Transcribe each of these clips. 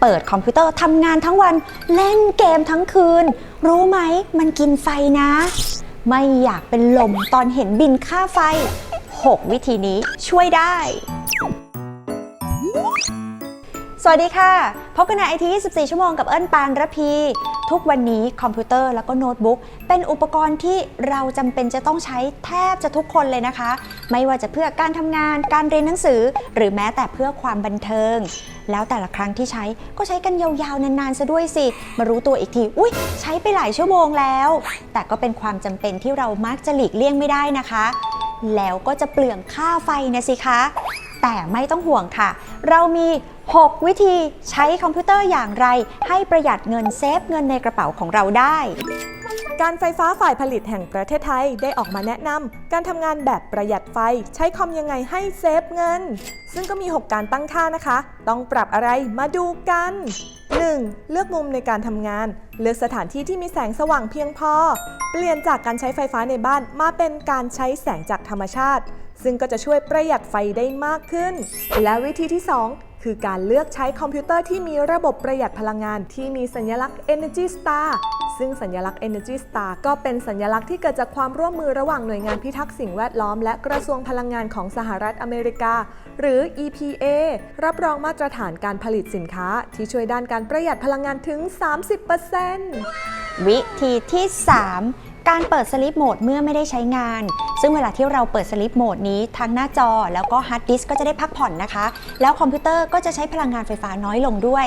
เปิดคอมพิวเตอร์ทำงานทั้งวัน เล่นเกมทั้งคืน รู้ไหมมันกินไฟนะ ไม่อยากเป็นลมตอนเห็นบินค่าไฟ 6 วิธีนี้ช่วยได้ สวัสดีค่ะ พบกันในไอที24 ชั่วโมงกับเอิญปานระพี ทุกวันนี้คอมพิวเตอร์แล้วก็โน้ตบุ๊กเป็นอุปกรณ์ที่เราจำเป็นจะต้องใช้แทบจะทุกคนเลยนะคะ ไม่ว่าจะเพื่อการทำงาน การเรียนหนังสือ หรือแม้แต่เพื่อความบันเทิง แล้วแต่ละครั้งที่ใช้ก็ใช้กันยาวๆ นานๆ ซะด้วยสิ มารู้ตัวอีกที อุ้ยใช้ไปหลายชั่วโมงแล้ว แต่ก็เป็นความจำเป็นที่เรามักจะหลีกเลี่ยงไม่ได้นะคะ แล้วก็จะเปลืองค่าไฟนะสิคะ แต่ไม่ต้องห่วงค่ะ เรามี 6 วิธีใช้คอมพิวเตอร์อย่างไร ให้ประหยัดเงินเซฟเงินในกระเป๋าของเราได้ การไฟฟ้าฝ่ายผลิตแห่งประเทศไทยได้ออกมาแนะนำการทำงานแบบประหยัดไฟใช้คอมยังไงให้เซฟเงิน ซึ่งก็มี 6 การตั้งค่านะคะ ต้องปรับอะไรมาดูกัน 1. เลือกมุมในการทำงาน เลือกสถานที่ที่มีแสงสว่างเพียงพอ เปลี่ยนจากการใช้ไฟฟ้าในบ้านมาเป็นการใช้แสงจากธรรมชาติ ซึ่งก็จะช่วยประหยัดไฟได้มากขึ้น และวิธีที่ 2คือการเลือกใช้คอมพิวเตอร์ที่มีระบบประหยัดพลังงานที่มีสัญลักษณ์ Energy Star ซึ่งสัญลักษณ์ Energy Star ก็เป็นสัญลักษณ์ที่เกิดจากความร่วมมือระหว่างหน่วยงานพิทักษ์สิ่งแวดล้อมและกระทรวงพลังงานของสหรัฐอเมริกา หรือ EPA รับรองมาตรฐานการผลิตสินค้า ที่ช่วยด้านการประหยัดพลังงานถึง 30%วิธีที่ 3 การเปิดสลิปโหมดเมื่อไม่ได้ใช้งาน ซึ่งเวลาที่เราเปิดสลิปโหมดนี้ทั้งหน้าจอแล้วก็ฮาร์ดดิสก์ก็จะได้พักผ่อนนะคะ แล้วคอมพิวเตอร์ก็จะใช้พลังงานไฟฟ้าน้อยลงด้วย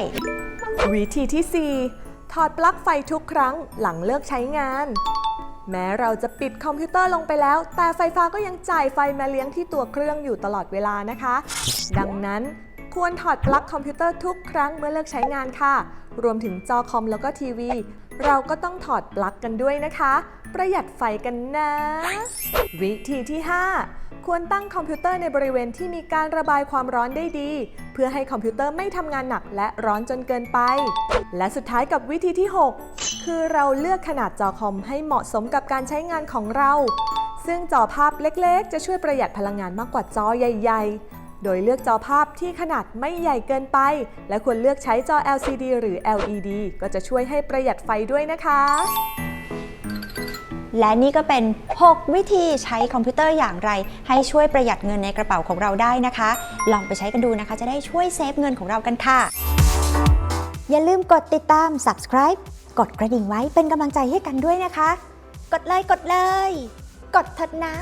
วิธีที่ 4 ถอดปลั๊กไฟทุกครั้งหลังเลิกใช้งาน แม้เราจะปิดคอมพิวเตอร์ลงไปแล้ว แต่ไฟฟ้าก็ยังจ่ายไฟมาเลี้ยงที่ตัวเครื่องอยู่ตลอดเวลานะคะ ดังนั้นควรถอดปลั๊กคอมพิวเตอร์ทุกครั้งเมื่อเลิกใช้งานค่ะ รวมถึงจอคอมแล้วก็ทีวี เราก็ต้องถอดปลั๊กกันด้วยนะคะ ประหยัดไฟกันนะ วิธีที่ 5 ควรตั้งคอมพิวเตอร์ในบริเวณที่มีการระบายความร้อนได้ดี เพื่อให้คอมพิวเตอร์ไม่ทำงานหนักและร้อนจนเกินไป และสุดท้ายกับวิธีที่ 6 คือเราเลือกขนาดจอคอมให้เหมาะสมกับการใช้งานของเรา ซึ่งจอภาพเล็กๆ จะช่วยประหยัดพลังงานมากกว่าจอใหญ่ ๆ โดยเลือกจอภาพที่ขนาดไม่ใหญ่เกินไป และควรเลือกใช้จอ LCD หรือ LED ก็จะช่วยให้ประหยัดไฟด้วยนะคะ และนี่ก็เป็น 6 วิธีใช้คอมพิวเตอร์อย่างไร ให้ช่วยประหยัดเงินในกระเป๋าของเราได้นะคะ ลองไปใช้กันดูนะคะ จะได้ช่วยเซฟเงินของเรากันค่ะ อย่าลืมกดติดตาม subscribe กดกระดิ่งไว้เป็นกำลังใจให้กันด้วยนะคะ กดเลยกดเลย กดเถิดนะ